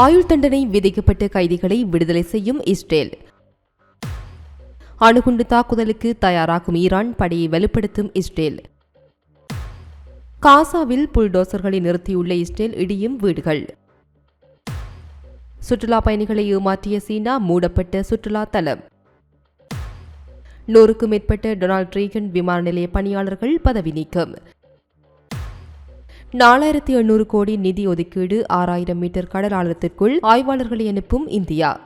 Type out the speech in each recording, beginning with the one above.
ஆயுள் தண்டனை விதிக்கப்பட்ட கைதிகளை விடுதலை செய்யும் இஸ்ரேல். அணுகுண்டு தாக்குதலுக்கு தயாராகும் ஈரான் படையை வலுப்படுத்தும் இஸ்ரேல். காசாவில் புல்டோசர்களை நிறுத்தியுள்ள இஸ்ரேல் இடியும் வீடுகள். சுற்றுலா பயணிகளை ஏமாற்றிய சீனா மூடப்பட்ட சுற்றுலா தலம் நூறுக்கும் மேற்பட்ட டொனால்ட் ரீகன் விமான நிலைய பணியாளர்கள் பதவி நீக்கம். நாலாயிரத்தி எண்ணூறு கோடி நிதி ஒதுக்கீடு ஆறாயிரம் மீட்டர் கடல் ஆழத்திற்குள் ஆய்வாளர்களை அனுப்பும் இந்தியா.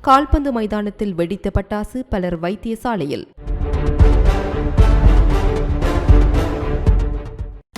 கால்பந்து மைதானத்தில் வெடித்த பட்டாசு பலர் வைத்தியசாலையில்.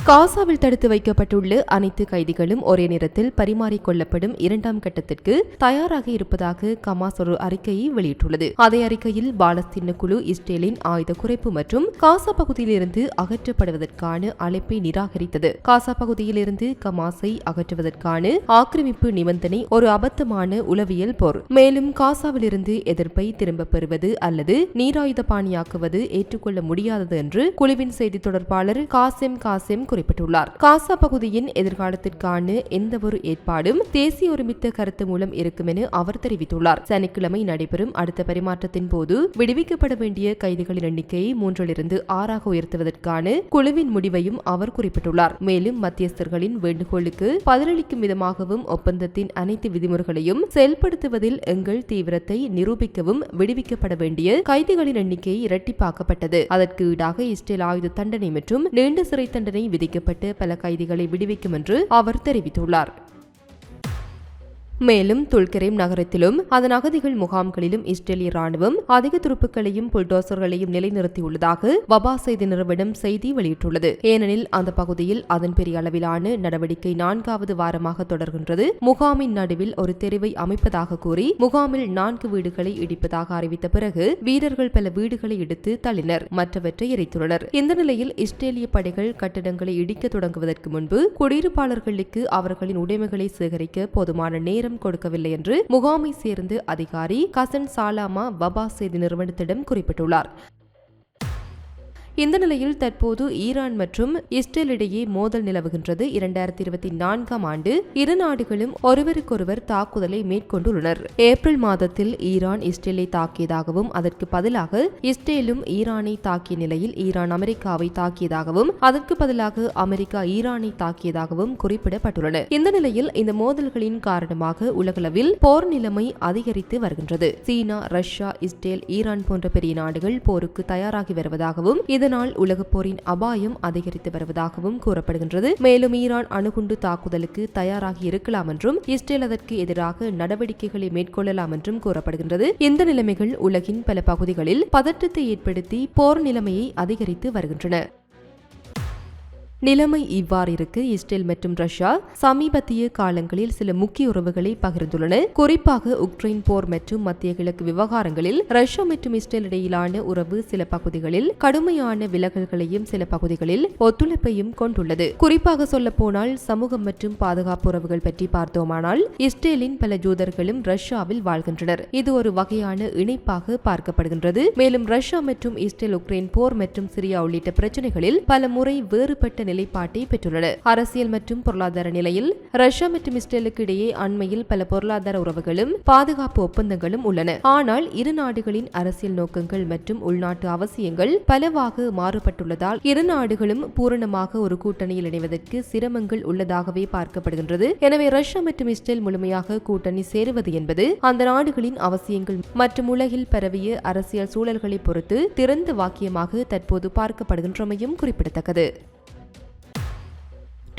காசாவில் தடுத்து வைக்கப்பட்டுள்ள அனைத்து கைதிகளும் ஒரே நேரத்தில் பரிமாறிக்கொள்ளப்படும் இரண்டாம் கட்டத்திற்கு தயாராக இருப்பதாக கமாஸ் ஒரு அறிக்கையை வெளியிட்டுள்ளது. அதே அறிக்கையில் பாலஸ்தீன குழு இஸ்ரேலின் ஆயுத குறைப்பு மற்றும் காசா பகுதியிலிருந்து அகற்றப்படுவதற்கான அழைப்பை நிராகரித்தது. காசா பகுதியிலிருந்து கமாஸை அகற்றுவதற்கான ஆக்கிரமிப்பு நிபந்தனை ஒரு அபத்தமான உளவியல் போர். மேலும் காசாவிலிருந்து எதிர்ப்பை திரும்பப் பெறுவது அல்லது நீராயுத பாணியாக்குவது ஏற்றுக்கொள்ள முடியாதது என்று குழுவின் செய்தி தொடர்பாளர் காசிம் காசிம் குறிப்பிட்டுள்ளார். காசா பகுதியின் எதிர்காலத்திற்கான எந்தவொரு ஏற்பாடும் தேசிய ஒருமித்த கருத்து மூலம் இருக்கும் என அவர் தெரிவித்துள்ளார். சனிக்கிழமை நடைபெறும் அடுத்த பரிமாற்றத்தின் போது விடுவிக்கப்பட வேண்டிய கைதிகளின் எண்ணிக்கையை மூன்றிலிருந்து ஆறாக உயர்த்துவதற்கான குழுவின் முடிவையும் அவர் குறிப்பிட்டுள்ளார். மேலும் மத்தியஸ்தர்களின் வேண்டுகோளுக்கு பதிலளிக்கும் விதமாகவும் ஒப்பந்தத்தின் அனைத்து விதிமுறைகளையும் செயல்படுத்துவதில் எங்கள் தீவிரத்தை நிரூபிக்கவும் விடுவிக்கப்பட வேண்டிய கைதிகளின் எண்ணிக்கை இரட்டிப்பாக்கப்பட்டது. அதற்கு ஈடாக இஸ்ரேல் ஆயுத தண்டனை மற்றும் நீண்ட சிறை தண்டனை விதிக்கப்பட்டு பல கைதிகளை விடுவிக்கும் என்று அவர் தெரிவித்துள்ளார். மேலும் துல்கரேம் நகரத்திலும் அதன் அகதிகள் முகாம்களிலும் இஸ்ரேலிய ராணுவம் அதிக துருப்புக்களையும் புல்டோசர்களையும் நிலைநிறுத்தியுள்ளதாக வபா செய்தி நிறுவனம் செய்தி வெளியிட்டுள்ளது. ஏனெனில் அந்த பகுதியில் அதன் பெரிய அளவிலான நடவடிக்கை நான்காவது வாரமாக தொடர்கின்றது. முகாமின் நடுவில் ஒரு தெருவை அமைப்பதாக கூறி முகாமில் நான்கு வீடுகளை இடிப்பதாக அறிவித்த பிறகு வீரர்கள் பல வீடுகளை இடித்து தள்ளினர். மற்றவற்றை எரித்துள்ளனர். இந்த நிலையில் இஸ்ரேலிய படைகள் கட்டடங்களை இடிக்க தொடங்குவதற்கு முன்பு குடியிருப்பாளர்களுக்கு அவர்களின் உடைமைகளை சேகரிக்க போதுமான நேரம் நேரம் கொடுக்கவில்லை என்று முகாமை சேர்ந்து அதிகாரி கசன் சாலாமா வபா செய்தி நிறுவனத்திடம் குறிப்பிட்டுள்ளார். இந்த நிலையில் தற்போது ஈரான் மற்றும் இஸ்ரேல் இடையே மோதல் நிலவுகின்றது. இரண்டாயிரத்தி இருபத்தி நான்காம் ஆண்டு இரு நாடுகளும் ஒருவருக்கொருவர் தாக்குதலை மேற்கொண்டுள்ளனர். ஏப்ரல் மாதத்தில் ஈரான் இஸ்ரேலை தாக்கியதாகவும் அதற்கு பதிலாக இஸ்ரேலும் ஈரானை தாக்கிய நிலையில் ஈரான் அமெரிக்காவை தாக்கியதாகவும் அதற்கு பதிலாக அமெரிக்கா ஈரானை தாக்கியதாகவும் குறிப்பிடப்பட்டுள்ளன. இந்த நிலையில் இந்த மோதல்களின் காரணமாக உலகளவில் போர் நிலைமை அதிகரித்து வருகின்றது. சீனா ரஷ்யா இஸ்ரேல் ஈரான் போன்ற பெரிய நாடுகள் போருக்கு தயாராகி வருவதாகவும் இதனால் உலகப் போரின் அபாயம் அதிகரித்து வருவதாகவும் கூறப்படுகின்றது. மேலும் ஈரான் அணுகுண்டு தாக்குதலுக்கு தயாராகி இருக்கலாம் என்றும் இஸ்ரேல் அதற்கு எதிராக நடவடிக்கைகளை மேற்கொள்ளலாம் என்றும் கூறப்படுகின்றது. இந்த நிலைமைகள் உலகின் பல பகுதிகளில் பதற்றத்தை ஏற்படுத்தி போர் நிலைமையை அதிகரித்து வருகின்றன. நிலைமை இவ்வாறு இருக்கு இஸ்ரேல் மற்றும் ரஷ்யா சமீபத்திய காலங்களில் சில முக்கிய உறவுகளை பகிர்ந்துள்ளன. குறிப்பாக உக்ரைன் போர் மற்றும் மத்திய கிழக்கு விவகாரங்களில் ரஷ்யா மற்றும் இஸ்ரேல் இடையிலான உறவு சில பகுதிகளில் கடுமையான விலகல்களையும் சில பகுதிகளில் ஒத்துழைப்பையும் கொண்டுள்ளது. குறிப்பாக சொல்ல போனால் சமூகம் மற்றும் பாதுகாப்பு உறவுகள் பற்றி பார்த்தோமானால் இஸ்ரேலின் பல ஜூதர்களும் ரஷ்யாவில் வாழ்கின்றனர். இது ஒரு வகையான இணைப்பாக பார்க்கப்படுகின்றது. மேலும் ரஷ்யா மற்றும் இஸ்ரேல் உக்ரைன் போர் மற்றும் சிரியா உள்ளிட்ட பிரச்சனைகளில் பல முறை வேறுபட்ட நிலைப்பாட்டை பெற்றுள்ளன அரசியல் மற்றும் பொருளாதார நிலையில் ரஷ்யா மற்றும் இஸ்ரேலுக்கு இடையே அண்மையில் பல பொருளாதார உறவுகளும் பாதுகாப்பு ஒப்பந்தங்களும் உள்ளன. ஆனால் இரு நாடுகளின் அரசியல் நோக்கங்கள் மற்றும் உள்நாட்டு அவசியங்கள் பலவாக மாறுபட்டுள்ளதால் இரு நாடுகளும் பூரணமாக ஒரு கூட்டணியில் இணைவதற்கு சிரமங்கள் உள்ளதாகவே பார்க்கப்படுகின்றது. எனவே ரஷ்யா மற்றும் இஸ்ரேல் முழுமையாக கூட்டணி சேருவது என்பது அந்த நாடுகளின் அவசியங்கள் மற்றும் உலகில் பரவிய அரசியல் சூழல்களை பொறுத்து திறந்த வாக்கியமாக தற்போது பார்க்கப்படுகின்றமையும் குறிப்பிடத்தக்கது.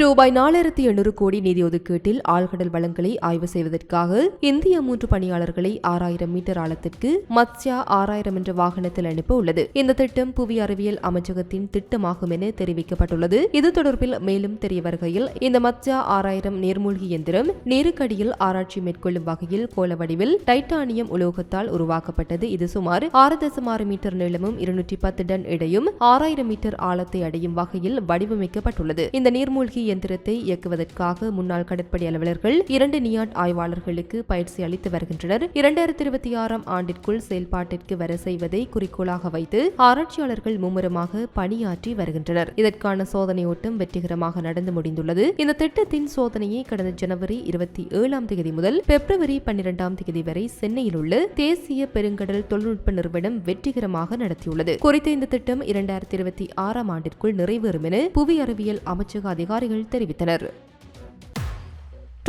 ரூபாய் நாலாயிரத்தி எண்ணூறு கோடி நிதி ஒதுக்கீட்டில் ஆழ்கடல் வளங்களை ஆய்வு செய்வதற்காக இந்திய மூன்று பணியாளர்களை ஆறாயிரம் மீட்டர் ஆழத்திற்கு மத்ஸ்யா ஆறாயிரம் என்ற வாகனத்தில் அனுப்ப உள்ளது. இந்த திட்டம் புவி அறிவியல் அமைச்சகத்தின் திட்டமாகும் என தெரிவிக்கப்பட்டுள்ளது. இது தொடர்பில் மேலும் தெரிய வருகையில் இந்த மத்ஸ்யா ஆறாயிரம் நீர்மூழ்கி எந்திரம் நீருக்கடியில் ஆராய்ச்சி மேற்கொள்ளும் வகையில் கோல வடிவில் டைட்டானியம் உலோகத்தால் உருவாக்கப்பட்டது. இது சுமார் ஆறு தசம் ஆறு மீட்டர் நீளமும் இருநூற்றி பத்து டன் இடையும் ஆறாயிரம் மீட்டர் ஆழத்தை அடையும் வகையில் வடிவமைக்கப்பட்டுள்ளது. இந்த நீர்மூழ்கி இயந்திரத்தை இயக்குவதற்காக முன்னாள் கடற்படை அலுவலர்கள் இரண்டு நியாட் ஆய்வாளர்களுக்கு பயிற்சி அளித்து வருகின்றனர். இரண்டாயிரத்தி இருபத்தி ஆறாம் ஆண்டிற்குள் செயல்பாட்டிற்கு வர செய்வதை குறிக்கோளாக வைத்து ஆராய்ச்சியாளர்கள் மும்முரமாக பணியாற்றி வருகின்றனர். இதற்கான சோதனை ஓட்டம் வெற்றிகரமாக நடந்து முடிந்துள்ளது. இந்த திட்டத்தின் சோதனையை கடந்த ஜனவரி இருபத்தி ஏழாம் தேதி முதல் பிப்ரவரி பன்னிரெண்டாம் தேதி வரை சென்னையில் உள்ள தேசிய பெருங்கடல் தொழில்நுட்ப நிறுவனம் வெற்றிகரமாக நடத்தியுள்ளது. குறித்த இந்த திட்டம் இரண்டாயிரத்தி இருபத்தி ஆறாம் ஆண்டிற்குள் நிறைவேறும் என புவி அறிவியல் அமைச்சக அதிகாரிகள் அதிகாரிகள் தெரிவித்தனர்.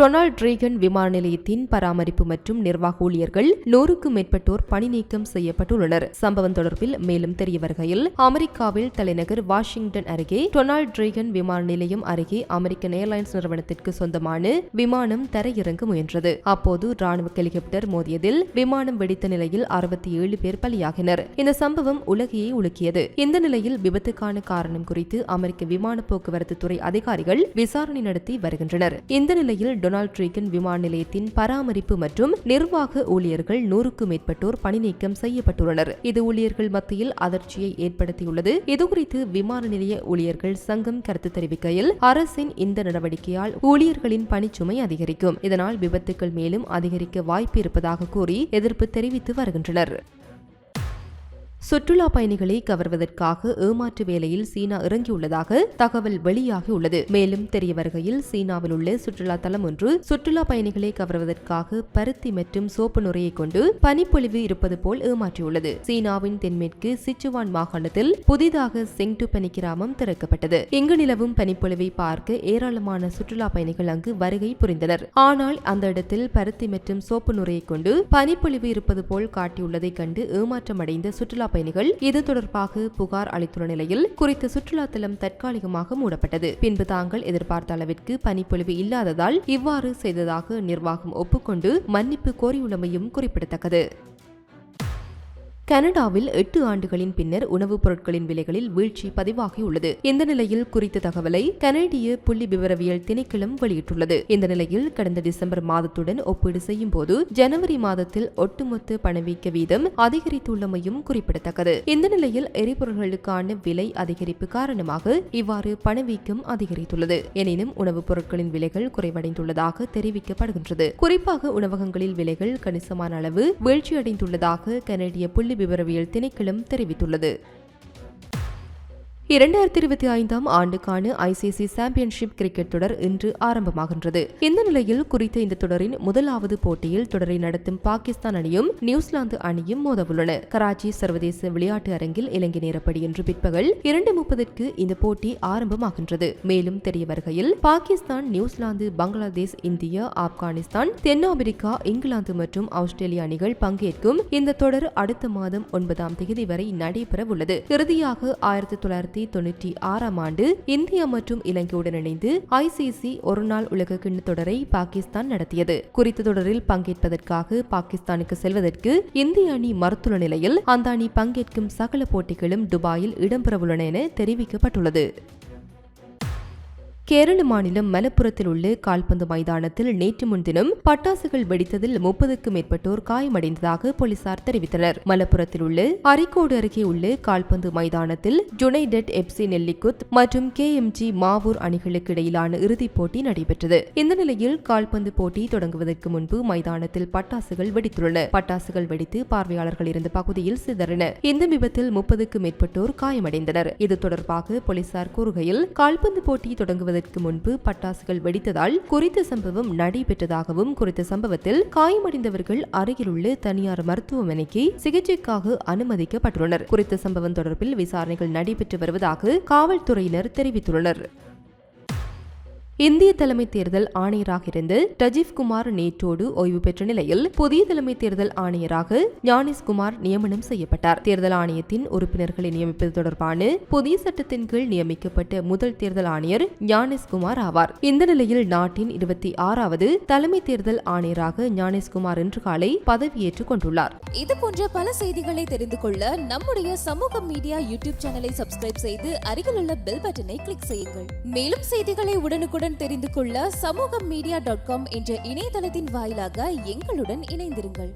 டொனால்ட் ரீகன் விமான நிலையத்தின் பராமரிப்பு மற்றும் நிர்வாக ஊழியர்கள் நூறுக்கும் மேற்பட்டோர் பணி நீக்கம் செய்யப்பட்டுள்ளனர். சம்பவம் தொடர்பில் மேலும் தெரிய வருகையில் அமெரிக்காவில் தலைநகர் வாஷிங்டன் அருகே டொனால்ட் ரீகன் விமான நிலையம் அருகே அமெரிக்கன் ஏர்லைன்ஸ் நிறுவனத்திற்கு சொந்தமான விமானம் தரையிறங்க முயன்றது. அப்போது ராணுவ ஹெலிகாப்டர் மோதியதில் விமானம் வெடித்த நிலையில் அறுபத்தி ஏழு பேர் பலியாகினர். இந்த சம்பவம் உலகையே உலுக்கியது. இந்த நிலையில் விபத்துக்கான காரணம் குறித்து அமெரிக்க விமான போக்குவரத்து துறை அதிகாரிகள் விசாரணை நடத்தி வருகின்றனர். இந்த நிலையில் டொனால்ட் ரீகன் விமான நிலையத்தின் பராமரிப்பு மற்றும் நிர்வாக ஊழியர்கள் நூறுக்கும் மேற்பட்டோர் பணிநீக்கம் செய்யப்பட்டுள்ளனர். இது ஊழியர்கள் மத்தியில் அதிர்ச்சியை ஏற்படுத்தியுள்ளது. இதுகுறித்து விமான நிலைய ஊழியர்கள் சங்கம் கருத்து தெரிவிக்கையில் அரசின் இந்த நடவடிக்கையால் ஊழியர்களின் பணிச்சுமை அதிகரிக்கும். இதனால் விபத்துக்கள் மேலும் அதிகரிக்க வாய்ப்பு இருப்பதாக கூறி எதிர்ப்பு தெரிவித்து வருகின்றனர். சுற்றுலா பயணிகளை கவர்வதற்காக ஏமாற்று வேலையில் சீனா இறங்கியுள்ளதாக தகவல் வெளியாகியுள்ளது. மேலும் தெரிய வருகையில் சீனாவில் உள்ள சுற்றுலா தலம் ஒன்று சுற்றுலா பயணிகளை கவர்வதற்காக பருத்தி மற்றும் சோப்பு நுரையை கொண்டு பனிப்பொழிவு இருப்பது போல் ஏமாற்றியுள்ளது. சீனாவின் தென்மேற்கு சிச்சுவான் மாகாணத்தில் புதிதாக செங்டு பனி கிராமம் திறக்கப்பட்டது. இங்கு நிலவும் பனிப்பொழிவை பார்க்க ஏராளமான சுற்றுலா பயணிகள் அங்கு வருகை புரிந்தனர். ஆனால் அந்த இடத்தில் பருத்தி மற்றும் சோப்பு நுரையை கொண்டு பனிப்பொழிவு இருப்பது போல் காட்டியுள்ளதை கண்டு ஏமாற்றமடைந்த சுற்றுலா பயணிகள் இது தொடர்பாக புகார் அளித்துள்ள நிலையில் குறித்த சுற்றுலா தலம் தற்காலிகமாக மூடப்பட்டது. பின்பு தாங்கள் எதிர்பார்த்த அளவிற்கு பனிப்பொழிவு இல்லாததால் இவ்வாறு செய்ததாக நிர்வாகம் ஒப்புக்கொண்டு மன்னிப்பு கோரியுள்ளமையும் குறிப்பிடத்தக்கது. கனடாவில் எட்டு ஆண்டுகளின் பின்னர் உணவுப் பொருட்களின் விலைகளில் வீழ்ச்சி பதிவாகியுள்ளது. இந்த நிலையில் குறித்த தகவலை கனடிய புள்ளி விவரவியல் திணைக்களம் வெளியிட்டுள்ளது. இந்த நிலையில் கடந்த டிசம்பர் மாதத்துடன் ஒப்பீடு செய்யும் போது ஜனவரி மாதத்தில் ஒட்டுமொத்த பணவீக்க வீதம் அதிகரித்துள்ளமையும் குறிப்பிடத்தக்கது. இந்த நிலையில் எரிபொருள்களுக்கான விலை அதிகரிப்பு காரணமாக இவ்வாறு பணவீக்கம் அதிகரித்துள்ளது. எனினும் உணவுப் பொருட்களின் விலைகள் குறைவடைந்துள்ளதாக தெரிவிக்கப்படுகின்றது. குறிப்பாக உணவகங்களில் விலைகள் கணிசமான அளவு வீழ்ச்சியடைந்துள்ளதாக கனடிய புள்ளி விவரவியல் திணைக்களம் தெரிவித்துள்ளது. இரண்டாயிரத்தி இருபத்தி ஐந்தாம் ஆண்டுக்கான ஐசிசி சாம்பியன்ஷிப் கிரிக்கெட் தொடர் இன்று ஆரம்பமாகின்றது. இந்த நிலையில் குறித்த இந்த தொடரின் முதலாவது போட்டியில் தொடரை நடத்தும் பாகிஸ்தான் அணியும் நியூசிலாந்து அணியும் மோதவுள்ளன. கராச்சி சர்வதேச விளையாட்டு அரங்கில் இலங்கை நேரப்படி இன்று பிற்பகல் இரண்டு முப்பதற்கு இந்த போட்டி ஆரம்பமாகின்றது. மேலும் தெரிய வருகையில் Pakistan New Zealand Bangladesh India Afghanistan தென்னாப்பிரிக்கா இங்கிலாந்து மற்றும் ஆஸ்திரேலிய அணிகள் பங்கேற்கும் இந்த தொடர் அடுத்த மாதம் ஒன்பதாம் தேதி வரை நடைபெறவுள்ளது. இறுதியாக ஆயிரத்தி தொள்ளாயிரத்தி தொண்ணூற்றி ஆறாம் ஆண்டு இந்தியா மற்றும் இலங்கையுடன் இணைந்து ஐசிசி ஒருநாள் உலக கிண்ண தொடரை பாகிஸ்தான் நடத்தியது. குறித்த தொடரில் பங்கேற்பதற்காக பாகிஸ்தானுக்கு செல்வதற்கு இந்திய அணி மறுத்துள்ள நிலையில் அந்த அணி பங்கேற்கும் சகல போட்டிகளும் துபாயில் இடம்பெறவுள்ளன என தெரிவிக்கப்பட்டுள்ளது. கேரள மாநிலம் மலப்புரத்தில் உள்ள கால்பந்து மைதானத்தில் நேற்று முன்தினம் பட்டாசுகள் வெடித்ததில் முப்பதுக்கு மேற்பட்டோர் காயமடைந்ததாக போலீசார் தெரிவித்தனர். மலப்புரத்தில் உள்ள அரிக்கோடு அருகே உள்ள கால்பந்து மைதானத்தில் ஜுனைடெட் எப்சி நெல்லிக்குத் மற்றும் கே எம் ஜி மாவூர் அணிகளுக்கு இடையிலான இறுதிப் போட்டி நடைபெற்றது. இந்த நிலையில் கால்பந்து போட்டி தொடங்குவதற்கு முன்பு மைதானத்தில் பட்டாசுகள் வெடித்துள்ளன. பட்டாசுகள் வெடித்து பார்வையாளர்கள் இருந்த பகுதியில் சிதறின இந்த விபத்தில் முப்பதுக்கு மேற்பட்டோர் காயமடைந்தனர். இது தொடர்பாக போலீசார் கூறுகையில் கால்பந்து போட்டி தொடங்குவது தொடங்குவதற்கு முன்பு பட்டாசுகள் வெடித்ததால் குறித்த சம்பவம் நடைபெற்றதாகவும் குறித்த சம்பவத்தில் காயமடைந்தவர்கள் அருகிலுள்ள தனியார் மருத்துவமனைக்கு சிகிச்சைக்காக அனுமதிக்கப்பட்டுள்ளனர். குறித்த சம்பவம் தொடர்பில் விசாரணைகள் நடைபெற்று வருவதாக காவல்துறையினர் தெரிவித்துள்ளனர். இந்திய தலைமை தேர்தல் ஆணையராக இருந்து ரஜீவ் குமார் நேற்றோடு ஓய்வு பெற்ற நிலையில் புதிய தலைமை தேர்தல் ஆணையராக ஞானேஷ்குமார் நியமனம் செய்யப்பட்டார். தேர்தல் ஆணையத்தின் உறுப்பினர்களை நியமிப்பது தொடர்பான புதிய சட்டத்தின் கீழ் நியமிக்கப்பட்ட முதல் தேர்தல் ஆணையர் ஞானேஷ்குமார் ஆவார். இந்த நிலையில் நாட்டின் இருபத்தி ஆறாவது தலைமை தேர்தல் ஆணையராக ஞானேஷ்குமார் இன்று காலை பதவியேற்றுக் கொண்டுள்ளார். இது போன்ற பல செய்திகளை தெரிந்து கொள்ள நம்முடைய சமூக மீடியா யூடியூப் சேனலை சப்ஸ்கிரைப் செய்து அருகிலுள்ள பெல் பட்டனை கிளிக் செய்யுங்கள். மேலும் செய்திகளை உடனுக்குடன் உடனுக்குடன் தெரிந்து கொள்ள சமூக மீடியா டாட் காம் என்ற இணையதளத்தின் வாயிலாக எங்களுடன் இணைந்திருங்கள்.